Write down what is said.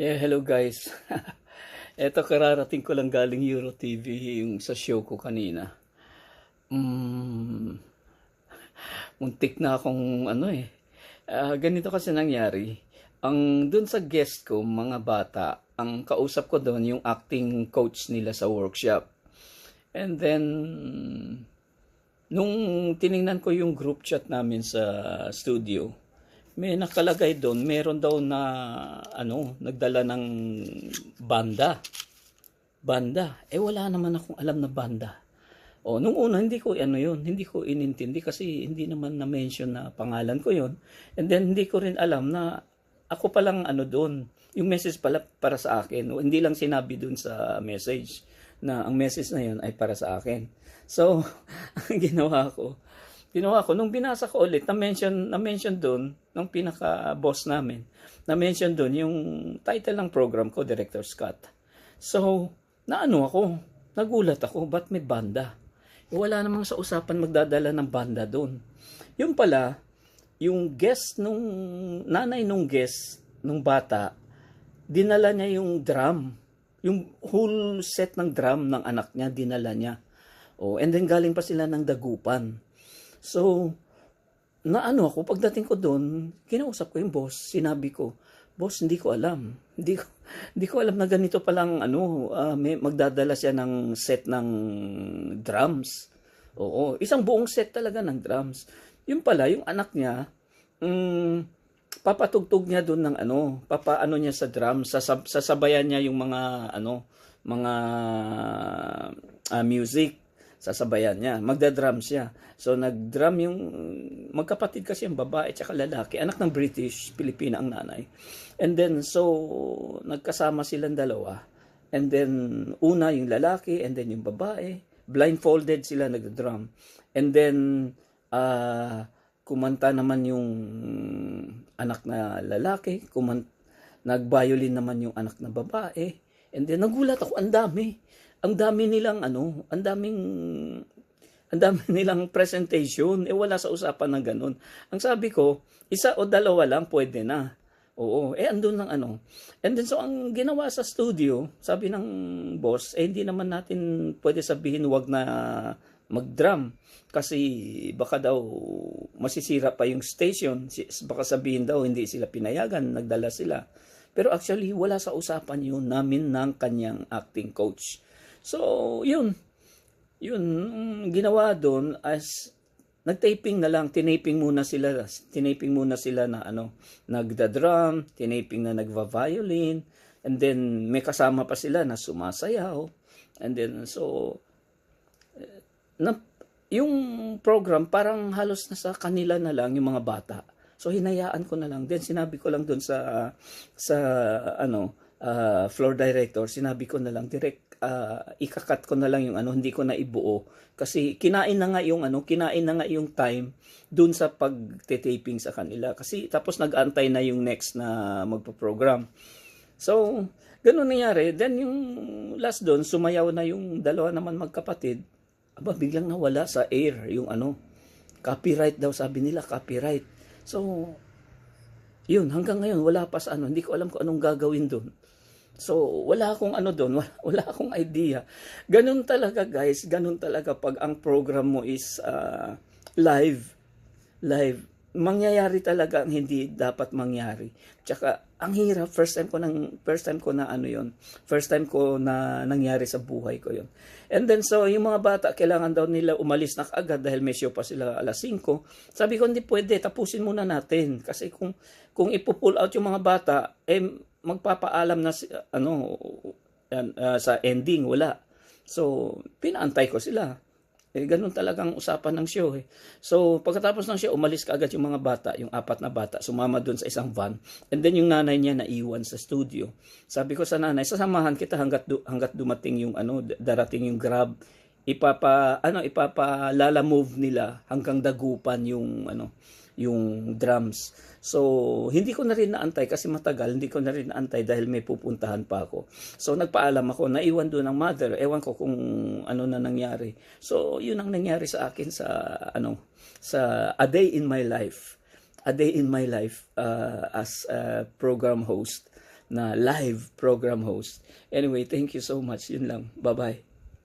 Yeah, hello guys. Eto kararating ko lang galing Euro TV yung sa show ko kanina. Mm, muntik na akong ano eh. Ah, ganito kasi nangyari. Ang dun sa guest ko, mga bata, ang kausap ko doon yung acting coach nila sa workshop. And then, nung tiningnan ko yung group chat namin sa studio, may nakalagay doon, meron daw na ano, nagdala ng banda. Banda. Eh wala naman akong alam na banda. O nung una hindi ko ano yun, hindi ko inintindi kasi hindi naman na mention na pangalan ko yun. And then hindi ko rin alam na ako palang ano doon. Yung message pala para sa akin. O, hindi lang sinabi doon sa message na ang message na yun ay para sa akin. So, ang ginawa ko, ginawa ko, nung binasa ko ulit, na-mention, na-mention doon, ng pinaka-boss namin, na-mention doon yung title ng program ko, Director Scott. So, naano ako, nagulat ako, ba't may banda? Eh, wala namang sa usapan magdadala ng banda doon. Yung pala, yung guest nung, nanay nung guest, nung bata, dinala niya yung drum. Yung whole set ng drum ng anak niya, dinala niya. Oh, and then galing pa sila ng dagupan. So, naano ako, pagdating ko doon, kinausap ko yung boss, sinabi ko, boss, hindi ko alam. Hindi ko, hindi ko alam na ganito palang ano, ah, may magdadala siya ng set ng drums. Oo, isang buong set talaga ng drums. Yung pala, yung anak niya, mm, papatugtog niya doon ng ano, papaano niya sa drums, sasab- sasabayan niya yung mga ano, mga ah, music sasabayan niya. Magda-drum siya. So, nag-drum yung, magkapatid kasi yung babae at lalaki. Anak ng British, Pilipina ang nanay. And then, so, nagkasama silang dalawa. And then, una yung lalaki, and then yung babae. Blindfolded sila nag-drum. And then, ah, kumanta naman yung anak na lalaki. Kumant nag-violin naman yung anak na babae. And then, nagulat ako, ang dami ang dami nilang ano, ang daming ang dami nilang presentation, eh wala sa usapan ng ganun. Ang sabi ko, isa o dalawa lang pwede na. Oo, eh andun ng ano. And then so ang ginawa sa studio, sabi ng boss, eh hindi naman natin pwede sabihin wag na mag-drum kasi baka daw masisira pa yung station, baka sabihin daw hindi sila pinayagan, nagdala sila. Pero actually wala sa usapan yun namin ng kanyang acting coach. So, yun. Yun, ginawa doon as nagtaping na lang, tinaping muna sila, tinaping muna sila na ano, nagda-drum, tinaping na nagva-violin, and then may kasama pa sila na sumasayaw. And then so eh, na, yung program parang halos na sa kanila na lang yung mga bata. So hinayaan ko na lang. Then sinabi ko lang doon sa sa ano, uh, floor director, sinabi ko na lang direct uh, ikakat ko na lang yung ano, hindi ko na ibuo. Kasi kinain na nga yung ano, kinain na nga yung time dun sa pagte-taping sa kanila. Kasi tapos nag-antay na yung next na magpo-program. So, ganun nangyari. Then yung last doon, sumayaw na yung dalawa naman magkapatid. Aba, biglang nawala sa air yung ano. Copyright daw sabi nila, copyright. So, yun, hanggang ngayon, wala pa sa ano. Hindi ko alam kung anong gagawin doon. So, wala akong ano doon, wala, wala akong idea. Ganun talaga guys, ganun talaga pag ang program mo is uh, live, live, mangyayari talaga ang hindi dapat mangyari. Tsaka, ang hirap, first time ko nang, first time ko na ano yon first time ko na nangyari sa buhay ko yon And then, so, yung mga bata, kailangan daw nila umalis na kaagad dahil may show pa sila alas 5. Sabi ko, hindi pwede, tapusin muna natin. Kasi kung, kung ipo-pull out yung mga bata, eh, magpapaalam na si, ano uh, sa ending wala. So pinaantay ko sila. Eh, ganun talagang usapan ng show eh. So, pagkatapos ng show, umalis ka agad yung mga bata, yung apat na bata, sumama doon sa isang van. And then yung nanay niya naiwan sa studio. Sabi ko sa nanay, sasamahan kita hanggat, du- hanggat dumating yung ano, darating yung grab. Ipapa, ano, ipapalala move nila hanggang dagupan yung, ano, yung drums. So, hindi ko na rin naantay kasi matagal, hindi ko na rin naantay dahil may pupuntahan pa ako. So, nagpaalam ako, naiwan doon ng mother, ewan ko kung ano na nangyari. So, yun ang nangyari sa akin sa, ano, sa A Day in My Life. A Day in My Life uh, as a program host na live program host. Anyway, thank you so much. Yun lang. Bye-bye.